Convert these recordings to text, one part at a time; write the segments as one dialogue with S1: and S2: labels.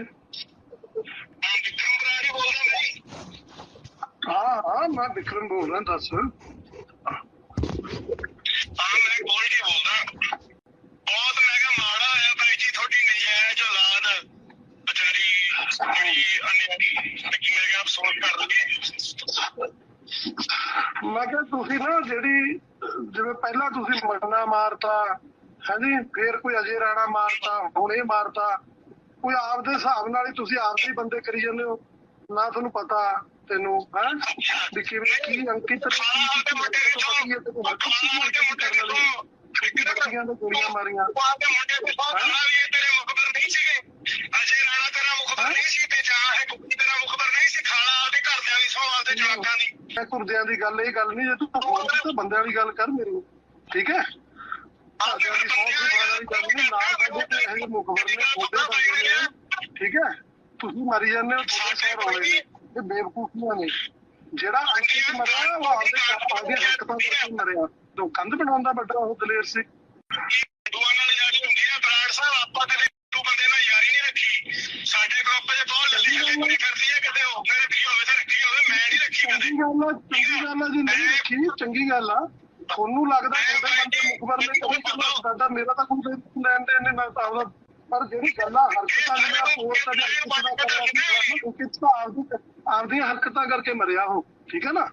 S1: ਬਾਰੇ
S2: ਹਾਂ ਵਿਕਰਮ ਬਰਾੜੀ ਬੋਲਦਾ ਮੈਂ
S1: ਹਾਂ ਹਾਂ ਮੈਂ ਵਿਕਰਮ ਬੋਲ ਰਿਹਾ ਦੱਸ।
S2: ਹਾਂ ਮੈਂ ਗੋਲਡੀ ਬੋਲਦਾ ਬਹੁਤ ਮੈਂ ਕਿਹਾ ਮਾੜਾ ਹੋਇਆ ਬਾਈ ਜੀ ਤੁਹਾਡੀ ਨਜਾਇਜ਼ ਔਲਾਦ। ਵਿਚਾਰੀ ਬੜੀ ਅਨਿਆਰੀ ਲੱਗੀ ਮੈਂ ਕਿਹਾ ਅਫਸੋਸ ਕਰ ਲਈਏ।
S1: ਮੈਂ ਕਿਹਾ ਤੁਸੀਂ ਨਾ ਜਿਹੜੀ ਜਿਵੇਂ ਪਹਿਲਾਂ ਤੁਸੀਂ ਮਟਨਾ ਮਾਰਤਾ ਹਾਂਜੀ ਫੇਰ ਕੋਈ ਅਜੇ ਰਾਣਾ ਮਾਰਤਾ ਹੁਣ ਇਹ ਮਾਰਤਾ। ਕੋਈ ਆਪਦੇ ਹਿਸਾਬ ਨਾਲ ਹੀ ਤੁਸੀਂ ਆਪਦੇ ਹੀ ਬੰਦੇ ਕਰੀ ਜਾਂਦੇ ਹੋ। ਨਾ ਤੁਹਾਨੂੰ ਪਤਾ ਤੈਨੂੰ ਹੈ? ਵੀ ਕਿਵੇਂ ਕੀ ਅੰਕਿਤ ਨੇ ਕੀ ਕੀਤੀ ਹੈ ਤੇ ਪਤਾ ਹੀ ਹੈ ਤੇ ਹੋਰ ਕੁਛ ਨਹੀਂ ਕਰਨ ਵਾਲੀ ਬੱਚੀਆਂ ਦੇ ਗੋਲੀਆਂ ਮਾਰੀਆਂ
S2: ਦੇ ਮੁੰਡੇ ਵੀ ਬਹੁਤ ਖੜਾ ਵੀ ਇਹ ਤੇਰੇ ਮੁਖਬਰ ਨਹੀਂ ਸੀਗੇ। ਅਜੇ ਰਾਣਾ ਤੇਰਾ ਮੁਖਬਰ ਨਹੀਂ ਸੀ ਤੇ ਜਾਂ ਇਹ ਕੁੱਤੀ ਤੇਰਾ ਮੁਖਬਰ ਨਹੀਂ ਸੀ ਖਾਲਾ ਆਪਦੇ ਘਰਦਿਆਂ ਦੀ ਸੌ ਆਪਦੇ ਜਵਾਕਾਂ ਦੀ।
S1: ਮੈਂ ਕੁਰਦਿਆਂ ਦੀ ਗੱਲ ਇਹ ਗੱਲ ਨਹੀਂ ਜੇ ਤੇ ਬੰਦਿਆਂ ਦੀ ਗੱਲ ਕਰ ਮੇਰੇ। ਠੀਕ ਹੈ? ਘਰਦਿਆਂ ਦੀ ਦੀ ਵਾਲੀ ਗੱਲ ਨਹੀਂ ਨਾ ਸਾਡੇ ਤੇ ਇਹ ਮੁਖਬਰ ਨੇ ਛੋਟੇ ਬੰਦੇ ਨੇ। ਠੀਕ ਹੈ? ਤੁਸੀਂ ਮਰੀ ਜਾਂਦੇ ਹੋ ਤੁਹਾਡੇ ਸਹਿਰ ਹੋਏ ਨੇ ਇਹ ਬੇਵਕੂਫੀਆਂ ਨੇ। ਜਿਹੜਾ ਅੰਕਿਤ ਮਰਿਆ ਉਹ ਆਪਦੇ ਆਪਦੇ ਹਰਕਤਾਂ ਕਰਕੇ ਮਰਿਆ। ਤੋਂ ਕੰਧ ਬਣਾਉਂਦਾ ਵੱਡਾ ਉਹ ਦਲੇਰ ਸੀ
S2: ਹਿੰਦੂਆਂ ਨਾਲ ਯਾਰੀ ਹੁੰਦੀ ਹੈ ਬਰਾੜ ਸਾਹਿਬ ਆਪਾਂ ਕਦੇ ਹਿੰਦੂ ਬੰਦੇ ਨਾਲ ਯਾਰੀ ਨਹੀਂ ਰੱਖੀ। ਸਾਡੇ ਗਰੁੱਪ 'ਚ ਬਹੁਤ ਲੱਲੀ ਹੱਲੀ ਕੁੜੀ ਫਿਰਦੀ ਹੈ ਕਿਤੇ ਉਹ ਰੱਖੀ ਹੋਵੇ ਤੇ ਰੱਖੀ ਹੋਵੇ ਮੈਂ ਨਹੀਂ ਰੱਖੀ ਕਦੇ।
S1: ਚੰਗੀ ਗੱਲ ਆ ਚੰਗੀ ਗੱਲ ਆ ਜੀ ਨਹੀਂ ਰੱਖੀ। ਚੰਗੀ ਗੱਲ ਆ। ਤੁਹਾਨੂੰ ਲੱਗਦਾ ਤੁਹਾਡੇ ਬੰਦੇ ਮੁਖਬਰ ਨੇ ਕੋਈ ਕਰਨਾ ਦਾਦਾ ਮੇਰਾ ਤਾਂ ਕੋਈ ਲੈਣ ਦੇ ਨਹੀਂ ਮੈਂ ਤਾਂ ਪਰ ਜਿਹੜੀ ਗੱਲ ਹਰਕਤਾਂ ਜਿਹੜੀਆਂ ਪੋਸਟ ਦਾ ਕਿਸੇ ਦਾ ਕਰਿਆ ਸੀ ਉਹ ਕਿਸ ਆਪਦੀ ਆਪਦੀਆਂ ਹਰਕਤਾਂ ਕਰਕੇ ਮਰਿਆ ਉਹ ਠੀਕ ਹੈ ਨਾ?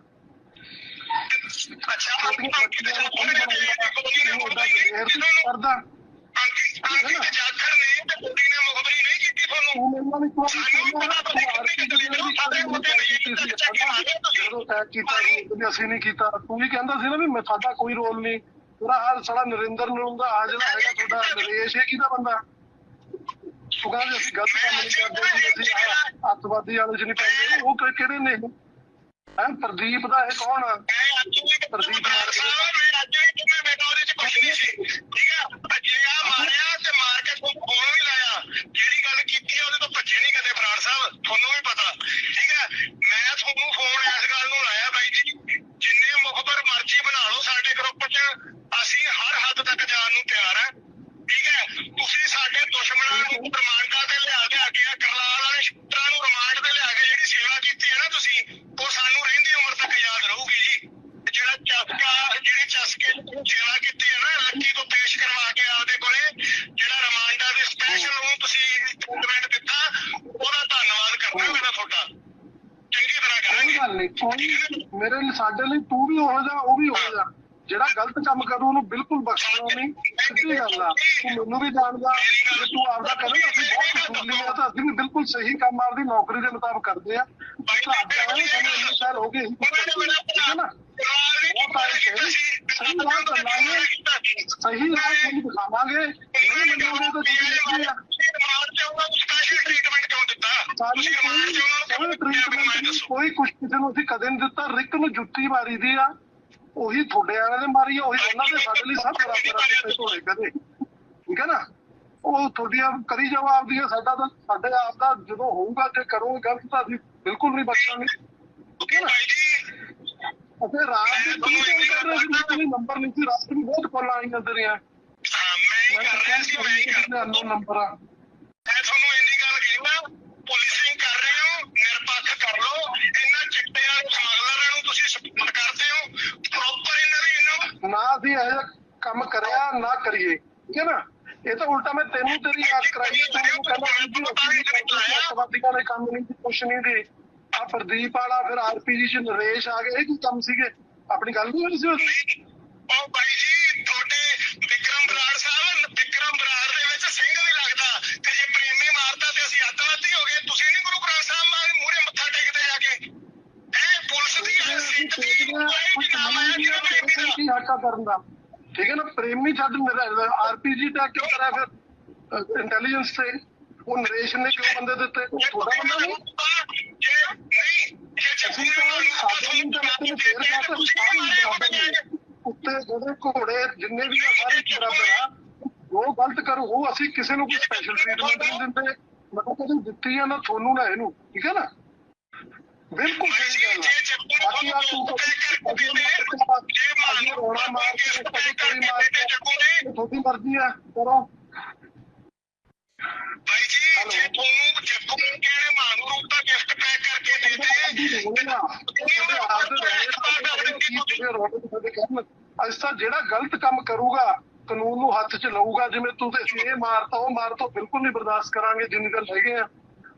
S2: ਅੱਛਾ ਅੰਕਿਤ
S1: ਬੱਚੀਆਂ ਨੂੰ
S2: ਨਹੀਂ ਕੀਤੀ
S1: ਕਰਦਾ ਅਸੀਂ ਨਹੀਂ ਕੀਤਾ ਤੂੰ ਵੀ ਕਹਿੰਦਾ ਸੀ ਨਾ ਵੀ ਸਾਡਾ ਕੋਈ ਰੋਲ ਨਹੀਂ ਪੂਰਾ ਹਾਲ ਸਾਲਾ ਨਰਿੰਦਰ ਨੂੰ ਦਾ ਆ ਜਿਹੜਾ ਹੈਗਾ ਤੁਹਾਡਾ ਨਰੇਸ਼ ਇਹ ਕਿਹਦਾ ਬੰਦਾ ਤੂੰ ਕਹਿੰਦਾ ਅਸੀਂ ਗਲਤ ਕੰਮ ਨਹੀਂ ਕਰਦੇ ਸੀ ਅਸੀਂ ਅੱਤਵਾਦੀ ਵਾਲੇ ਚ ਨਹੀਂ ਪੈਂਦੇ ਉਹ ਕਿਹੜੇ ਨੇ? ਹੈ, ਪ੍ਰਦੀਪ ਦਾ ਇਹ ਕੌਣ ਆ? ਪ੍ਰਦੀਪ ਮਾਰ ਕੇ
S2: ਮੈਂ ਅੱਜ ਵੀ ਕਿਵੇਂ ਬੇਟਾ ਉਹਦੇ ਚ ਕੁਝ ਨਹੀਂ ਸੀ ਠੀਕ ਆ ਜੇ ਆ ਮਾਰਿਆ ਤੇ ਮਾਰ ਕੇ ਤੂੰ ਫੋਨ ਵੀ ਲਾਇਆ ਜਿਹੜੀ ਗੱਲ ਕੀਤੀ ਆ ਉਹਦੇ ਤੋਂ ਭੱਜੇ ਨਹੀਂ ਕਦੇ ਬਰਾੜ ਸਾਹਿਬ ਤੁਹਾਨੂੰ ਵੀ ਪਤਾ ਠੀਕ ਹੈ ਮੈਂ ਤੁਹਾਨੂੰ ਫੋਨ ਇਸ ਗੱਲ ਨੂੰ ਲਾਇਆ ਬਾਈ ਜੀ ਜਿੰਨੇ ਮੁਖਬਰ ਮਰਜ਼ੀ ਬਣਾ ਲਓ ਸਾਡੇ ਗਰੁੱਪ 'ਚ ਅਸੀਂ ਹਰ ਹੱਦ ਤੱਕ ਜਾਣ ਨੂੰ ਤਿਆਰ ਹਾਂ ਠੀਕ ਹੈ ਤੁਸੀਂ ਸਾਡੇ ਦੁਸ਼ਮਣਾਂ ਨੂੰ ਰਿਮਾਂਡਾਂ ਤੇ ਲਿਆ ਲਿਆ ਕੇ ਕਰਲਾਲ ਵਾਲੇ ਸ਼ੂਟਰਾਂ ਨੂੰ ਰਿਮਾਂਡ ਤੇ ਲਿਆ ਕੇ ਜਿਹੜੀ ਸੇਵਾ ਕੀਤੀ ਹੈ ਨਾ ਤੁਸੀਂ ਉਹ ਸਾਨੂੰ ਰਹਿੰਦੀ ਉਮਰ ਤੱਕ ਯਾਦ ਰਹੂਗੀ ਜੀ ਜਿਹੜਾ ਚਸਕਾ ਜਿਹੜੀ ਚਸਕੇ ਨੂੰ ਸੇਵਾ ਕੀਤੀ ਹੈ ਨਾ ਲੱਕੀ ਤੋਂ ਪੇਸ਼ ਕਰਵਾ ਕੇ ਆਪਦੇ ਕੋਲੇ ਜਿਹੜਾ ਰਿਮਾਂਡਾਂ ਦੇ ਸਪੈਸ਼ਲ ਨੂੰ ਤੁਸੀਂ ਸਟੇਟਮੈਂਟ ਦਿੱਤਾ ਉਹਦਾ ਧੰਨਵਾਦ ਕਰਦਾ ਮੈਂ ਤੁਹਾਡਾ ਚੰਗੀ ਤਰ੍ਹਾਂ
S1: ਕੋਈ
S2: ਕਰਾਂਗੇ
S1: ਗੱਲ ਨਹੀਂ ਕੋਈ ਮੇਰੇ ਲਈ ਸਾਡੇ ਲਈ ਤੂੰ ਵੀ ਹੋ ਜਾ ਉਹ ਵੀ ਹੋ ਜਾ ਜਿਹੜਾ ਗਲਤ ਕੰਮ ਕਰੂ ਉਹਨੂੰ ਬਿਲਕੁਲ ਬਖਸ਼ਣਾ ਨਹੀਂ। ਸਿੱਧੀ ਗੱਲ ਆ। ਤੂੰ ਮੈਨੂੰ ਵੀ ਜਾਣਦਾ ਜੇ ਤੂੰ ਆਪਦਾ ਕਰੇ ਅਸੀਂ ਬਹੁਤ ਕਸੂਰਲੀ ਆ ਤਾਂ ਅਸੀਂ ਵੀ ਬਿਲਕੁਲ ਸਹੀ ਕੰਮ ਆਪਦੀ ਨੌਕਰੀ ਦੇ ਮੁਤਾਬਕ ਕਰਦੇ ਆ। ਤੁਹਾਡਾ ਹੈ ਸਾਨੂੰ ਇੰਨੇ ਸਾਲ ਹੋ ਗਏ ਇਹੀ ਠੀਕ ਹੈ ਨਾ? ਆਏ ਸਹੀ ਸਹੀ ਰਾਹ ਚੱਲਾਂਗੇ। ਸਹੀ ਰਾਹ ਤੁਹਾਨੂੰ ਦਿਖਾਵਾਂਗੇ। ਨਹੀਂ ਮੰਨੋਗੇ ਤਾਂ ਤੁਸੀਂ ਕੀ ਆ। ਸਾਨੂੰ ਕੋਈ ਕੋਈ ਟ੍ਰੀਟਮੈਂਟ ਨਹੀਂ ਕੋਈ ਕੁਛ ਕਿਸੇ ਨੂੰ ਅਸੀਂ ਕਦੇ ਨਹੀਂ ਦਿੱਤਾ। ਰਿਕ ਨੂੰ ਜੁੱਤੀ ਮਾਰੀ ਦੀ ਆ ਉਹੀ ਤੁਹਾਡੇ ਵਾਲਿਆਂ ਨੇ ਮਾਰੀ ਆ ਉਹੀ ਉਹਨਾਂ ਦੇ ਸਾਡੇ ਲਈ ਸਭ ਬਰਾਬਰ ਆ ਧੋੜੇ ਕਦੇ। ਠੀਕ ਹੈ ਨਾ? ਉਹ ਤੁਹਾਡੀਆਂ ਕਰੀ ਜਾਓ ਆਪਦੀਆਂ ਸਾਡਾ ਤਾਂ ਸਾਡੇ ਆਪ ਦਾ ਜਦੋਂ ਹੋਊਗਾ ਤੇ ਕਰੋਗੇ ਗਲਤ ਤਾਂ ਅਸੀਂ ਬਿਲਕੁਲ ਨਹੀਂ ਬਖਸ਼ਾਂਗੇ ਠੀਕ ਹੈ ਨਾ? ਅਤੇ ਰਾਤ ਦੇ ਕੀ ਕਰ ਰਹੇ ਸੀ? ਕੋਈ ਨੰਬਰ ਨਹੀਂ ਸੀ ਰਾਤ ਨੂੰ ਬਹੁਤ ਕਾਲਾਂ ਆਈਆਂ ਤੇਰੀਆਂ। ਮੈਂ ਤਾਂ ਕਹਿੰਦਾ ਅਨੋ ਨੰਬਰ? ਆ
S2: ਪੁਲਿਸਿੰਗ ਕਰ ਰਹੇ ਹੋ ਨਿਰਪੱਖ ਕਰ ਲਓ ਇਹਨਾਂ ਚਿੱਟੇ ਵਾਲੇ ਸਮਗਲਰਾਂ ਨੂੰ ਤੁਸੀਂ ਸਪੋਰਟ ਕਰਦੇ ਹੋ ਪ੍ਰੋਪਰ ਇਹਨਾਂ ਦੀ ਇਹਨਾਂ
S1: ਨਾ ਅਸੀਂ ਇਹ ਕੰਮ ਕਰਿਆ ਨਾ ਕਰੀਏ ਠੀਕ ਹੈ ਨਾ? ਇਹ ਤਾਂ ਉਲਟਾ ਮੈਂ ਤੈਨੂੰ ਤੇਰੀ ਯਾਦ ਕਰਾਈ ਹੈ, ਤੂੰ ਮੈਨੂੰ ਕਹਿੰਦਾ ਸੀ ਵੀ ਅਸੀਂ ਅੱਤਵਾਦੀਆਂ ਦੇ ਕੰਮ ਨਹੀਂ ਸੀ ਕੁਛ ਨਹੀਂ ਦੀ ਆ ਪ੍ਰਦੀਪ ਵਾਲਾ ਫਿਰ ਆਰਪੀਜੀ ਚ ਨਰੇਸ਼ ਆ ਗਏ ਇਹ ਕੀ ਕੰਮ ਸੀਗੇ? ਆਪਣੀ ਗੱਲ ਨਹੀਂ ਹੋਈ ਸੀ
S2: ਉਹ ਬਾਈ ਜੀ ਜਿਹੜਾ ਪ੍ਰੇਮੀ
S1: ਕਰਨ ਦਾ। ਠੀਕ ਹੈ ਨਾ, ਪ੍ਰੇਮੀ ਜਦ ਆਰਪੀਜੀ ਦਾ ਕਿਉਂ ਕਰਿਆ ਫਿਰ? ਇੰਟੈਲੀਜੈਂਸ ਤੇ। ਉਹ ਨਰੇਸ਼ ਨੇ ਕਿਉਂ ਬੰਦੇ ਦਿੱਤੇ? ਥੋੜਾ ਬੰਦਾ ਨਹੀਂ। ਅਸੀਂ ਤਾਂ ਸਾਡੇ ਨੂੰ ਤਾਂ ਫੇਰ ਕਹਿੰਦੇ ਸਾਰੇ ਹੀ ਜਿਹੜੇ ਘੋੜੇ, ਜਿੰਨੇ ਵੀ ਆ, ਸਾਰੇ ਬਰਾਬਰ ਆ। ਉਹ ਗਲਤ ਕਰੋ, ਉਹ ਅਸੀਂ ਕਿਸੇ ਨੂੰ ਕੋਈ ਸਪੈਸ਼ਲ ਟ੍ਰੀਟਮੈਂਟ ਨਹੀਂ ਦਿੰਦੇ। ਮਤਲਬ ਕਦੇ ਦਿੱਤੀ ਆ ਨਾ, ਤੁਹਾਨੂੰ ਨਾ ਇਹਨੂੰ। ਠੀਕ ਹੈ ਨਾ? ਬਿਲਕੁਲ ਸਹੀ ਗੱਲ ਆ। ਬਾਕੀ ਆ ਤੂੰ ਮਾਰ ਕੇ ਕਦੀ ਕੋਈ ਮਾਰ ਕੇ ਇਹ ਤੁਹਾਡੀ ਮਰਜ਼ੀ ਆ ਕਰੋ।
S2: ਭਾਈ ਜੀ ਜੇ ਤੁਹਾਨੂੰ ਜੱਗੂ ਕਿਹੜੇ ਮਾਨ ਰੂਪ ਦਾ ਗਿਫਟ ਪੈਕ ਕਰਕੇ ਦੇ ਦੇ
S1: ਅੱਜ ਤਾਂ ਜਿਹੜਾ ਗਲਤ ਕੰਮ ਕਰੂਗਾ ਕਾਨੂੰਨ ਨੂੰ ਹੱਥ 'ਚ ਲਊਗਾ ਜਿਵੇਂ ਤੂੰ ਤੇ ਇਹ ਮਾਰਤਾ ਉਹ ਮਾਰਤਾ ਬਿਲਕੁਲ ਨਹੀਂ ਬਰਦਾਸ਼ਤ ਕਰਾਂਗੇ ਜਿੰਨੀ ਗੱਲ ਹੈਗੇ ਆ।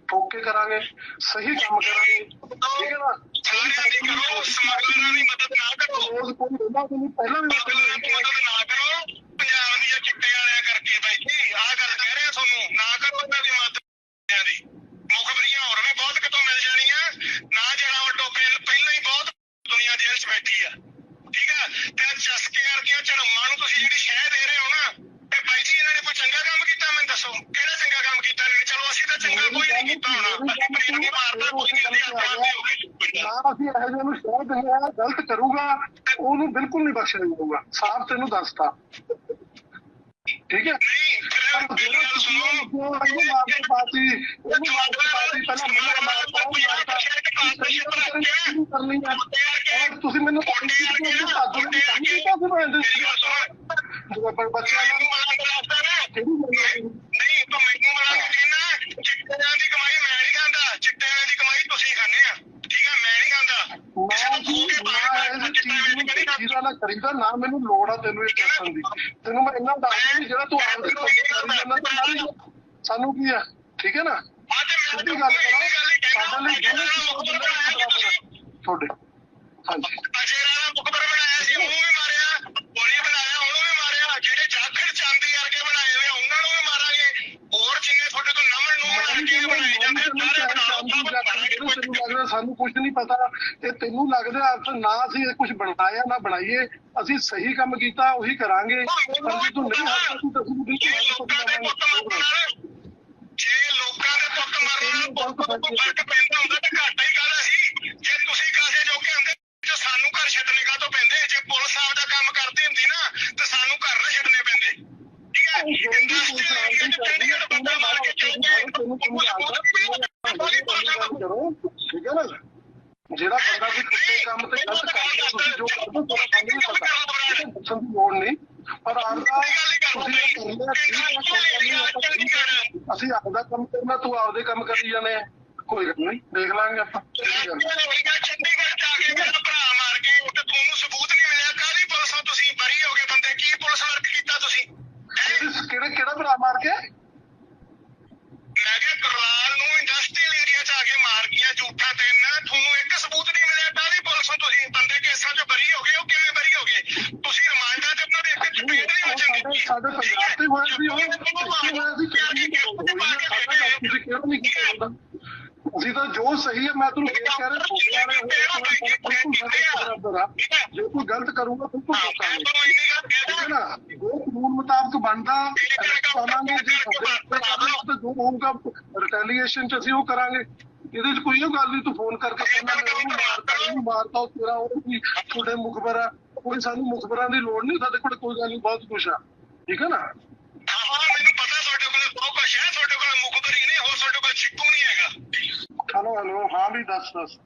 S1: ਠੋਕ ਕਰਾਂਗੇ ਸਹੀ ਕੰਮ ਕਰਾਂਗੇ। ਠੀਕ ਹੈ ਨਾ?
S2: ਸਾਰਿਆਂ ਦੀ ਕਰੋ ਸਮਗਲਰਾਂ ਦੀ ਮਦਦ ਨਾ ਕਰੋ।
S1: ਰੋਜ਼ ਕੋਈ ਉਹਨਾਂ ਨੂੰ ਪਹਿਲਾਂ ਵੀ
S2: ਮਦਦ ਨਾ ਕਰੋ। ਪੰਜਾਬ ਦੀਆਂ ਚਿੱਟੇ ਵਾਲਿਆਂ ਕਰਕੇ ਬਾਈ ਜੀ, ਆਹ ਗੱਲ ਕਹਿ ਰਿਹਾ ਤੁਹਾਨੂੰ, ਨਾ ਕਰੋ ਇਹਨਾਂ ਦੀ ਮਦਦ ਦੀ। ਮੁਖਬਰੀਆਂ ਹੋਰ ਵੀ ਬਹੁਤ ਕਿਤੋਂ ਮਿਲ ਜਾਣੀਆਂ। ਨਾ ਜਿਹੜਾ ਉਹ ਟੋਕੇ ਪਹਿਲਾਂ ਹੀ ਬਹੁਤ ਦੁਨੀਆ ਜੇਲ੍ਹ 'ਚ ਬੈਠੀ ਆ। ਠੀਕ ਆ? ਤੇ ਆਹ ਚਸਕੇ ਵਰਗੀਆਂ ਝੜਮਾਂ ਨੂੰ ਤੁਸੀਂ ਜਿਹੜੀ ਸ਼ਹਿ ਦੇ ਨੂੰ
S1: ਆ ਗਲਤ ਕਰੂਗਾ ਉਹਨੂੰ ਬਿਲਕੁਲ ਨਹੀਂ ਬਖਸ਼ਿਆ ਜਾਊਗਾ। ਸਾਫ਼ ਤੈਨੂੰ ਦੱਸਤਾ। ਠੀਕ ਹੈ? ਤੁਸੀਂ ਮੈਨੂੰ ਮਾਰਤਾ ਉਹ ਮਾਰਤਾ ਸਹੀ ਗੱਲ ਕਰਨੀ ਕਰਨੀ ਆ ਔਰ ਤੁਸੀਂ ਮੈਨੂੰ
S2: ਕੋਟੇ ਵਰਗੇ ਨਾ ਕੋਟੇ ਵਰਗੇ ਮੇਰੀ ਗੱਲ ਸੁਣ
S1: ਬੱਚਿਆਂ ਨੂੰ
S2: ਮੈਨੂੰ ਮਨਾ ਕਰਾਤਾ ਨਾ
S1: ਕਿਹੜੀ ਗੱਲ
S2: ਨਹੀਂ ਤੂੰ ਮੈਨੂੰ ਮਨਾ ਕੇ ਕਹਿਣਾ ਚਿੱਟਿਆਂ ਦੀ ਕਮਾਈ ਮੈਂ ਨਹੀਂ ਖਾਂਦਾ ਚਿੱਟਿਆਂ ਦੀ ਕਮਾਈ ਤੁਸੀਂ ਖਾਂਦੇ ਆ ਠੀਕ ਹੈ ਮੈਂ ਨਹੀਂ ਖਾਂਦਾ ਕਿਸੇ ਨੂੰ ਖੋ ਕੇ ਬਾਹਰ
S1: ਮੈਂ
S2: ਚਿੱਟਾ ਵੇਚ ਕੇ ਨਹੀਂ ਖਾਂਦਾ
S1: ਚੀਜ਼ਾਂ ਨਾ ਮੈਨੂੰ ਲੋੜ ਆ ਤੈਨੂੰ ਇਹ ਦੱਸਣ ਦੀ। ਤੈਨੂੰ ਮੈਂ ਇੰਨਾ ਦੱਸਦਾ ਵੀ ਜਿਹੜਾ ਤੂੰ ਆਪਦੇ ਕੰਮ ਕਰੀ ਜਾਂਦਾ ਤਾਂ ਜਾ। ਸਾਨੂੰ ਕੀ ਆ? ਠੀਕ ਹੈ ਨਾ? ਸਿੱਧੀ ਗੱਲ ਕਰੋ। ਸਾਡੇ ਲਈ ਦੋਨੇ ਤੁਹਾਡੇ। ਹਾਂਜੀ
S2: ਅਜੇ ਰਾਣਾ ਮੁਖਬਰ ਬਣਾਇਆ ਸੀ ਉਹਨੂੰ ਵੀ ਮਾਰਿਆ ਗੋਲੀ ਬਣਾਇਆ ਉਹਨੂੰ ਵੀ ਮਾਰਿਆ ਜਿਹੜੇ ਜਾਖੜ ਚਾਂਦੀ ਵਰਗੇ ਬਣਾਏ ਹੋਏ ਆ, ਉਹਨਾਂ ਨੂੰ ਵੀ ਮਾਰਾਂਗੇ ਹੋਰ ਜਿੰਨੇ ਤੁਹਾਡੇ ਤੋਂ ਨਮਨ ਨੂੰ ਬਣਾ ਕੇ ਬਣਾਏ ਜਾਂਦੇ ਆ, ਸਾਰੇ ਬਣਾਓ ਸਭ ਬਣਾਵਾਂਗੇ ਕੋਈ
S1: ਤੈਨੂੰ ਲੱਗਦਾ ਸਾਨੂੰ ਕੁਝ ਨਹੀਂ ਪਤਾ ਤੇ ਤੈਨੂੰ ਲੱਗਦਾ ਅਰਥ ਨਾ ਅਸੀਂ ਕੁਝ ਬਣਾਇਆ ਨਾ ਬਣਾਈਏ ਅਸੀਂ ਸਹੀ ਕੰਮ ਕੀਤਾ ਉਹੀ ਕਰਾਂਗੇ। ਪਰ ਜੇ ਤੂੰ ਨਹੀਂ ਹੱਸਦਾ ਤੂੰ ਅਸੀਂ
S2: ਦੇ ਪੁੱਤ ਮਰਨ ਨਾਲ ਜੇ ਲੋਕਾਂ ਦੇ ਪੁੱਤ ਮਰਨ ਨਾਲ ਫ਼ਰਕ ਪੈਂਦਾ ਹੁੰਦਾ ਤਾਂ ਘਾਟਾ ਹੀ ਕਾਹਦਾ ਸੀ ਜੇ ਤੁਸੀਂ ਕਾਸੇ ਜੋਗੇ ਹੁੰਦੇ ਤੇ ਸਾਨੂੰ ਘਰ ਛੱਡਣੇ ਕਾ ਤੋਂ ਪੈਂਦੇ? ਜੇ ਪੁਲਿਸ ਆਪਦਾ ਕੰਮ ਕਰਦੀ ਹੁੰਦੀ ਨਾ ਤੇ ਸਾਨੂੰ ਘਰ ਨਾ ਛੱਡਣੇ ਪੈਂਦੇ। ਠੀਕ ਹੈ? ਇੰਡਸਟਰੀ ਚੰਡੀਗੜ੍ਹ ਬੰਦਾ ਮਾਰ ਕੇ ਚੌਕੇ
S1: ਕਰੋ ਠੀਕ ਹੈ ਨਾ ਜਿਹੜਾ ਬੰਦਾ ਵੀ ਕਿਸੇ ਕੰਮ ਤੇ ਗਲਤ ਕਰਦਾ ਤੁਸੀਂ ਜੋ ਕਰਦੇ ਹੋ ਤੁਹਾਨੂੰ ਨਹੀਂ ਪਤਾ ਦੱਸਣ ਦੀ ਲੋੜ ਨਹੀਂ ਪਰ ਆਪਦਾ ਕਰਨਾ। ਅਸੀਂ ਆਪਦਾ ਕੰਮ ਕਰਨਾ ਤੂੰ ਆਪਦੇ ਕੰਮ ਕਰੀ ਜਾਣੇ ਆ। ਕੋਈ ਗੱਲ ਨਹੀਂ ਦੇਖ ਲਾਂਗੇ ਆਪਾਂ
S2: ਚੰਡੀਗੜ੍ਹ ਚ ਆ ਕੇ ਮੇਰਾ ਭਰਾ ਮਾਰ ਗਏ ਤੇ ਤੁਹਾਨੂੰ ਸਬੂਤ ਨਹੀਂ ਮਿਲਿਆ ਕਾਹਦੀ ਪੁਲਿਸੋਂ ਤੁਸੀਂ ਬਰੀ ਹੋ ਗਏ ਬੰਦੇ ਕੀ ਪੁਲਿਸ ਵਰਕ ਕੀਤਾ ਤੁਸੀਂ
S1: ਕਿਹੜੇ ਕਿਹੜਾ ਭਰਾ ਮਾਰ ਕੇ
S2: ਮੈਂ ਕਿਹਾ ਗੁਰਲਾਲ ਨੂੰ ਇੰਡਸਟਰੀਅਲ ਏਰੀਆ ਚ ਆ ਕੇ ਮਾਰ ਗਿਆ ਝੂਠਾ ਤਿੰਨ ਤੁਹਾਨੂੰ ਇੱਕ ਸਬੂਤ ਨਹੀਂ ਮਿਲਿਆ ਕਾਹਦੀ ਪੁਲਿਸੋਂ ਤੁਸੀਂ ਬੰਦੇ ਕੇਸਾਂ ਚ ਬਰੀ ਹੋ ਗਏ ਉਹ ਕਿਵੇਂ ਬਰੀ ਹੋ ਗਏ ਤੁਸੀਂ ਰਿਮਾਂਡਾਂ ਚ ਉਹਨਾਂ ਦੇ ਇੱਕ ਚਪੇੜ ਨਹੀਂ
S1: ਸਾਡੇ ਸਾਡੇ ਪੰਜਾਬ ਤੇ ਹੋਇਆ ਸੀ ਉਹ ਇੱਥੇ ਹੋਇਆ ਸੀ ਕਿਹੜੀ ਤੁਸੀਂ ਕਿਹੜਾ ਨਹੀਂ ਕੀਤਾ ਹੁੰਦਾ ਅਸੀਂ ਤਾਂ ਜੋ ਸਹੀ ਹੈ ਮੈਂ ਤੁਹਾਨੂੰ ਫੇਰ ਕਹਿ ਰਿਹਾ ਬਿਲਕੁਲ ਬਰਾਬਰ ਆ। ਜੇ ਕੋਈ ਗਲਤ ਕਰੂਗਾ ਬਿਲਕੁਲ ਨਾ? ਜੋ ਕਾਨੂੰਨ ਮੁਤਾਬਕ ਬਣਦਾ ਪਾਵਾਂਗੇ ਜੇ ਤੇ ਜੋ ਹੋਊਗਾ ਰਿਟੈਲੀਏਸ਼ਨ ਚ ਅਸੀਂ ਉਹ ਕਰਾਂਗੇ। ਇਹਦੇ ਚ ਕੋਈ ਉਹ ਗੱਲ ਨਹੀਂ ਤੂੰ ਫੋਨ ਕਰਕੇ ਕਹਿੰਦਾ ਮੈਂ ਉਹਨੂੰ ਮਾਰਤਾ ਉਹਨੂੰ ਮਾਰਤਾ ਉਹ ਤੇਰਾ ਉਹ ਵੀ ਤੁਹਾਡੇ ਮੁਖਬਰ ਕੋਈ ਸਾਨੂੰ ਮੁਖਬਰਾਂ ਦੀ ਲੋੜ ਨਹੀਂ ਸਾਡੇ ਕੋਲ ਕੋਈ ਗੱਲ ਨਹੀਂ ਬਹੁਤ ਕੁਛ ਆ। ਠੀਕ ਹੈ ਨਾ
S2: ਹਾਂ ਮੈਨੂੰ ਪਤਾ ਤੁਹਾਡੇ ਕੋਲ ਬਹੁਤ ਕੁਛ ਹੈ ਤੁਹਾਡੇ ਕੋਲ ਮੁਖਬਰੀ ਨਹੀਂ ਹੋਰ ਤੁਹਾਡੇ ਕੋਲ ਚਿੱਕੂ ਨਹੀਂ ਹੈਗਾ
S1: ਹਲੋ ਹਲੋ ਹਾਂ ਵੀ ਦੱਸ ਦੱਸ